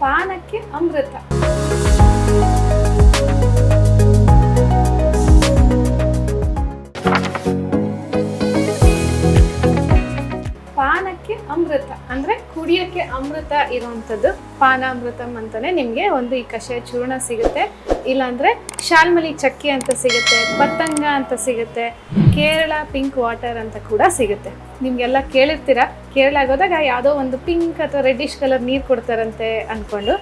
ಪಾನಕ್ಕೆ ಅಮೃತ. ಪಾನಕ್ಕೆ ಅಮೃತ. ಅಂದ್ರೆ ಕುಡಿಯಕ್ಕೆ ಅಮೃತ ಇರುವಂತದ್ದು ಪಾನಾಮೃತಂ ಅಂತಾನೆ ನಿಮಗೆ ಒಂದು ಈ ಕಷಾಯ ಚೂರ್ಣ ಸಿಗುತ್ತೆ. ಇಲ್ಲಾಂದ್ರೆ ಶಾಲ್ಮಲಿ ಚಕ್ಕೆ ಅಂತ ಸಿಗುತ್ತೆ, ಪತಂಗ ಅಂತ ಸಿಗುತ್ತೆ, ಕೇರಳ ಪಿಂಕ್ ವಾಟರ್ ಅಂತ ಕೂಡ ಸಿಗುತ್ತೆ. ನಿಮ್ಗೆಲ್ಲ ಕೇಳಿರ್ತೀರಾ? ಕೇರಳಗೆ ಹೋದಾಗ ಯಾವುದೋ ಒಂದು ಪಿಂಕ್ ಅಥವಾ ರೆಡ್ಡಿಶ್ ಕಲರ್ ನೀರು ಕೊಡ್ತಾರಂತೆ ಅಂದ್ಕೊಂಡು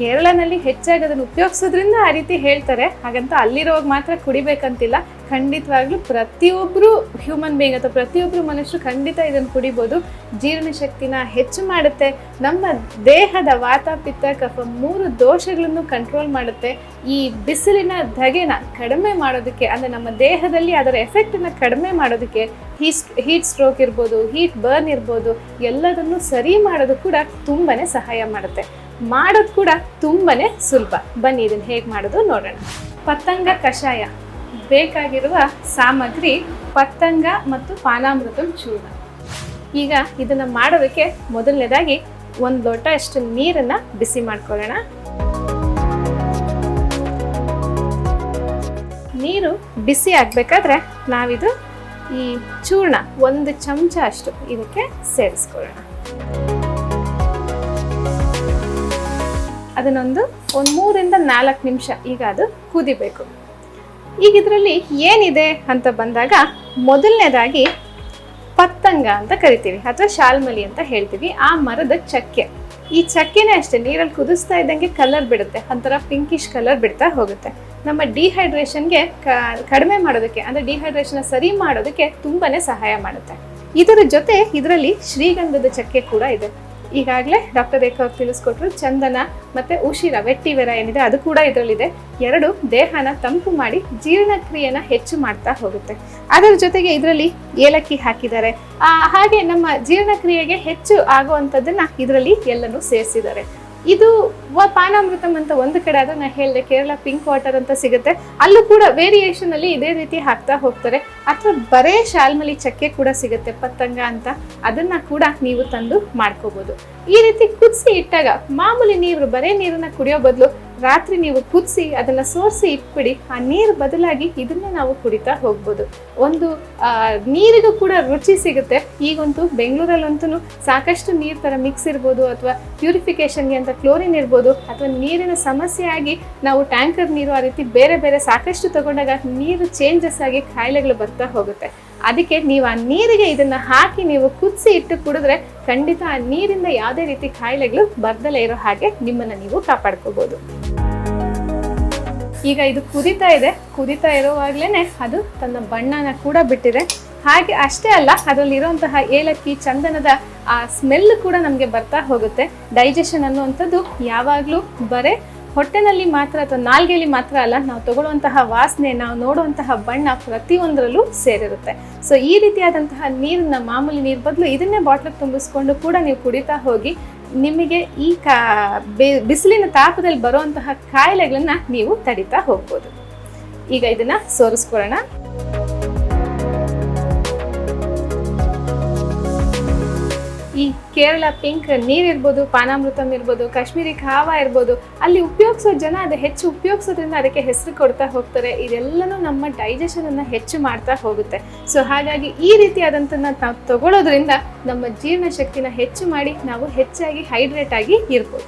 ಕೇರಳನಲ್ಲಿ ಹೆಚ್ಚಾಗಿ ಅದನ್ನು ಉಪಯೋಗಿಸೋದ್ರಿಂದ ಆ ರೀತಿ ಹೇಳ್ತಾರೆ. ಹಾಗಂತ ಅಲ್ಲಿರೋವಾಗ ಮಾತ್ರ ಕುಡಿಬೇಕಂತಿಲ್ಲ. ಖಂಡಿತವಾಗ್ಲೂ ಪ್ರತಿಯೊಬ್ಬರು ಹ್ಯೂಮನ್ ಬೀಯಿಂಗ್ ಅಥವಾ ಪ್ರತಿಯೊಬ್ಬರು ಮನುಷ್ಯರು ಖಂಡಿತ ಇದನ್ನು ಕುಡಿಬೋದು. ಜೀರ್ಣಶಕ್ತಿನ ಹೆಚ್ಚು ಮಾಡುತ್ತೆ. ನಮ್ಮ ದೇಹದ ವಾತ ಪಿತ್ತ ಕಫ ಮೂರು ದೋಷಗಳನ್ನು ಕಂಟ್ರೋಲ್ ಮಾಡುತ್ತೆ. ಈ ಬಿಸಿಲಿನ ಧಗೆನ ಕಡಿಮೆ ಮಾಡೋದಕ್ಕೆ ಅಂದರೆ ನಮ್ಮ ದೇಹದಲ್ಲಿ ಅದರ ಎಫೆಕ್ಟನ್ನು ಕಡಿಮೆ ಮಾಡೋದಕ್ಕೆ ಹೀಟ್ ಹೀಟ್ ಸ್ಟ್ರೋಕ್ ಇರ್ಬೋದು ಹೀಟ್ ಬರ್ನ್ ಇರ್ಬೋದು, ಎಲ್ಲದನ್ನು ಸರಿ ಮಾಡೋದು ಕೂಡ ತುಂಬಾ ಸಹಾಯ ಮಾಡುತ್ತೆ. ಮಾಡೋದು ಕೂಡ ತುಂಬಾ ಸುಲಭ. ಬನ್ನಿ ಇದನ್ನು ಹೇಗೆ ಮಾಡೋದು ನೋಡೋಣ. ಪತಂಗ ಕಷಾಯ. ಬೇಕಾಗಿರುವ ಸಾಮಗ್ರಿ ಪತ್ತಂಗ ಮತ್ತು ಪಾನಾಮೃತಂ ಚೂರ್ಣ. ಈಗ ಇದನ್ನು ಮಾಡೋದಕ್ಕೆ ಮೊದಲನೇದಾಗಿ ಒಂದು ಲೋಟ ಅಷ್ಟು ನೀರನ್ನು ಬಿಸಿ ಮಾಡ್ಕೊಳ್ಳೋಣ. ನೀರು ಬಿಸಿ ಆಗಬೇಕಾದ್ರೆ ನಾವಿದು ಈ ಚೂರ್ಣ ಒಂದು ಚಮಚ ಅಷ್ಟು ಇದಕ್ಕೆ ಸೇರಿಸ್ಕೊಳ್ಳೋಣ. ಅದನ್ನೊಂದು ಒಂದು ಮೂರಿಂದ ನಾಲ್ಕು ನಿಮಿಷ ಈಗ ಅದು ಕುದಿಬೇಕು. ಈಗ ಇದರಲ್ಲಿ ಏನಿದೆ ಅಂತ ಬಂದಾಗ ಮೊದಲನೇದಾಗಿ ಪತ್ತಂಗ ಅಂತ ಕರಿತೀವಿ, ಅಥವಾ ಶಾಲ್ಮಲಿ ಅಂತ ಹೇಳ್ತೀವಿ, ಆ ಮರದ ಚಕ್ಕೆ. ಈ ಚಕ್ಕೆನೇ ಅಷ್ಟೇ, ನೀರಲ್ಲಿ ಕುದಿಸ್ತಾ ಇದ್ದಂಗೆ ಕಲರ್ ಬಿಡುತ್ತೆ, ಒಂಥರ ಪಿಂಕಿಶ್ ಕಲರ್ ಬಿಡ್ತಾ ಹೋಗುತ್ತೆ. ನಮ್ಮ ಡಿಹೈಡ್ರೇಷನ್ಗೆ ಕಡಿಮೆ ಮಾಡೋದಕ್ಕೆ, ಅಂದರೆ ಡಿಹೈಡ್ರೇಷನ್ ಸರಿ ಮಾಡೋದಕ್ಕೆ ತುಂಬಾ ಸಹಾಯ ಮಾಡುತ್ತೆ. ಇದರ ಜೊತೆ ಇದರಲ್ಲಿ ಶ್ರೀಗಂಧದ ಚಕ್ಕೆ ಕೂಡ ಇದೆ. ಈಗಾಗಲೇ ಡಾಕ್ಟರ್ ರೇಖಾ ಅವ್ರು ತಿಳಿಸ್ಕೊಟ್ರು ಚಂದನ ಮತ್ತು ಉಶಿರ ವೆಟ್ಟಿವೆರ ಏನಿದೆ ಅದು ಕೂಡ ಇದರಲ್ಲಿದೆ. ಎರಡು ದೇಹನ ತಂಪು ಮಾಡಿ ಜೀರ್ಣಕ್ರಿಯೆನ ಹೆಚ್ಚು ಮಾಡ್ತಾ ಹೋಗುತ್ತೆ. ಅದರ ಜೊತೆಗೆ ಇದರಲ್ಲಿ ಏಲಕ್ಕಿ ಹಾಕಿದ್ದಾರೆ. ಹಾಗೆ ನಮ್ಮ ಜೀರ್ಣಕ್ರಿಯೆಗೆ ಹೆಚ್ಚು ಆಗುವಂಥದ್ದನ್ನು ಇದರಲ್ಲಿ ಎಲ್ಲನೂ ಸೇರಿಸಿದ್ದಾರೆ. ಇದು ವ ಪಾನಾಮೃತಂ ಅಂತ ಒಂದು ಕಡೆ ಅದು ನಾನು ಹೇಳಿದೆ, ಕೇರಳ ಪಿಂಕ್ ವಾಟರ್ ಅಂತ ಸಿಗುತ್ತೆ. ಅಲ್ಲೂ ಕೂಡ ವೇರಿಯೇಷನ್ ಅಲ್ಲಿ ಇದೇ ರೀತಿ ಹಾಕ್ತಾ ಹೋಗ್ತಾರೆ. ಅಥವಾ ಬರೇ ಶಾಲ್ಮಲಿ ಚಕ್ಕೆ ಕೂಡ ಸಿಗುತ್ತೆ ಪತ್ತಂಗ ಅಂತ. ಅದನ್ನ ಕೂಡ ನೀವು ತಂದು ಮಾಡ್ಕೋಬಹುದು ಈ ರೀತಿ ಕುದಿಸಿ ಇಟ್ಟಾಗ ಮಾಮೂಲಿ ನೀರು, ಬರೇ ನೀರನ್ನ ಕುಡಿಯೋ ಬದಲು ರಾತ್ರಿ ನೀವು ಕುದಿಸಿ ಅದನ್ನು ಸೋರಿಸಿ ಇಟ್ಬಿಡಿ. ಆ ನೀರು ಬದಲಾಗಿ ಇದನ್ನೇ ನಾವು ಕುಡಿತಾ ಹೋಗ್ಬೋದು. ಒಂದು ನೀರಿಗೂ ಕೂಡ ರುಚಿ ಸಿಗುತ್ತೆ. ಈಗಂತೂ ಬೆಂಗಳೂರಲ್ಲಂತೂ ಸಾಕಷ್ಟು ನೀರು ಥರ ಮಿಕ್ಸ್ ಇರ್ಬೋದು ಅಥವಾ ಪ್ಯೂರಿಫಿಕೇಷನ್ಗೆ ಅಂತ ಕ್ಲೋರಿನ್ ಇರ್ಬೋದು. ಅಥವಾ ನೀರಿನ ಸಮಸ್ಯೆಯಾಗಿ ನಾವು ಟ್ಯಾಂಕರ್ ನೀರು ಆ ರೀತಿ ಬೇರೆ ಬೇರೆ ಸಾಕಷ್ಟು ತಗೊಂಡಾಗ ನೀರು ಚೇಂಜಸ್ ಆಗಿ ಕಾಯಿಲೆಗಳು ಬರ್ತಾ ಹೋಗುತ್ತೆ. ಅದಕ್ಕೆ ನೀವು ಆ ನೀರಿಗೆ ಇದನ್ನ ಹಾಕಿ ನೀವು ಕುದಿಸಿ ಇಟ್ಟು ಕುಡಿದ್ರೆ ಖಂಡಿತ ಆ ನೀರಿಂದ ಯಾವುದೇ ರೀತಿ ಕಾಯಿಲೆಗಳು ಬರ್ದಲೇ ಇರೋ ಹಾಗೆ ನಿಮ್ಮನ್ನ ನೀವು ಕಾಪಾಡ್ಕೋಬೋದು. ಈಗ ಇದು ಕುದಿತಾ ಇದೆ. ಕುದಿತಾ ಇರುವಾಗ್ಲೇನೆ ಅದು ತನ್ನ ಬಣ್ಣನ ಕೂಡ ಬಿಟ್ಟಿದೆ. ಹಾಗೆ ಅಷ್ಟೇ ಅಲ್ಲ ಅದರಲ್ಲಿ ಇರುವಂತಹ ಏಲಕ್ಕಿ, ಚಂದನದ ಆ ಸ್ಮೆಲ್ ಕೂಡ ನಮಗೆ ಬರ್ತಾ ಹೋಗುತ್ತೆ. ಡೈಜೆಷನ್ ಅನ್ನುವಂಥದ್ದು ಯಾವಾಗಲೂ ಬರೇ ಹೊಟ್ಟೆನಲ್ಲಿ ಮಾತ್ರ ಅಥವಾ ನಾಲ್ಗೆಯಲ್ಲಿ ಮಾತ್ರ ಅಲ್ಲ, ನಾವು ತಗೊಳ್ಳುವಂತಹ ವಾಸನೆ, ನಾವು ನೋಡುವಂತಹ ಬಣ್ಣ ಪ್ರತಿಯೊಂದರಲ್ಲೂ ಸೇರಿರುತ್ತೆ. ಸೊ ಈ ರೀತಿಯಾದಂತಹ ನೀರನ್ನ ಮಾಮೂಲಿ ನೀರು ಬದಲು ಇದನ್ನೇ ಬಾಟ್ಲಿಗೆ ತುಂಬಿಸ್ಕೊಂಡು ಕೂಡ ನೀವು ಕುಡಿತಾ ಹೋಗಿ ನಿಮಗೆ ಈ ಕಾ ಬಿಸಿಲಿನ ತಾಪದಲ್ಲಿ ಬರುವಂತಹ ಕಾಯಿಲೆಗಳನ್ನ ನೀವು ತಡಿತಾ ಹೋಗ್ಬೋದು. ಈಗ ಇದನ್ನ ಸೋರಿಸ್ಕೊಳ್ಳೋಣ. ಕೇರಳ ಪಿಂಕ್ ನೀರಿರ್ಬೋದು ಪಾನಾಮೃತಮ್ ಇರ್ಬೋದು, ಕಾಶ್ಮೀರಿ ಖಾವ ಇರ್ಬೋದು, ಅಲ್ಲಿ ಉಪಯೋಗಿಸೋ ಜನ ಅದು ಹೆಚ್ಚು ಉಪಯೋಗಿಸೋದ್ರಿಂದ ಅದಕ್ಕೆ ಹೆಸರು ಕೊಡ್ತಾ ಹೋಗ್ತಾರೆ. ಇದೆಲ್ಲನೂ ನಮ್ಮ ಡೈಜೆಷನ್ ಅನ್ನ ಹೆಚ್ಚು ಮಾಡ್ತಾ ಹೋಗುತ್ತೆ. ಸೊ ಹಾಗಾಗಿ ಈ ರೀತಿಯಾದಂಥದ್ದನ್ನ ನಾವು ತಗೊಳ್ಳೋದ್ರಿಂದ ನಮ್ಮ ಜೀರ್ಣಶಕ್ತಿನ ಹೆಚ್ಚು ಮಾಡಿ ನಾವು ಹೆಚ್ಚಾಗಿ ಹೈಡ್ರೇಟ್ ಆಗಿ ಇರ್ಬೋದು.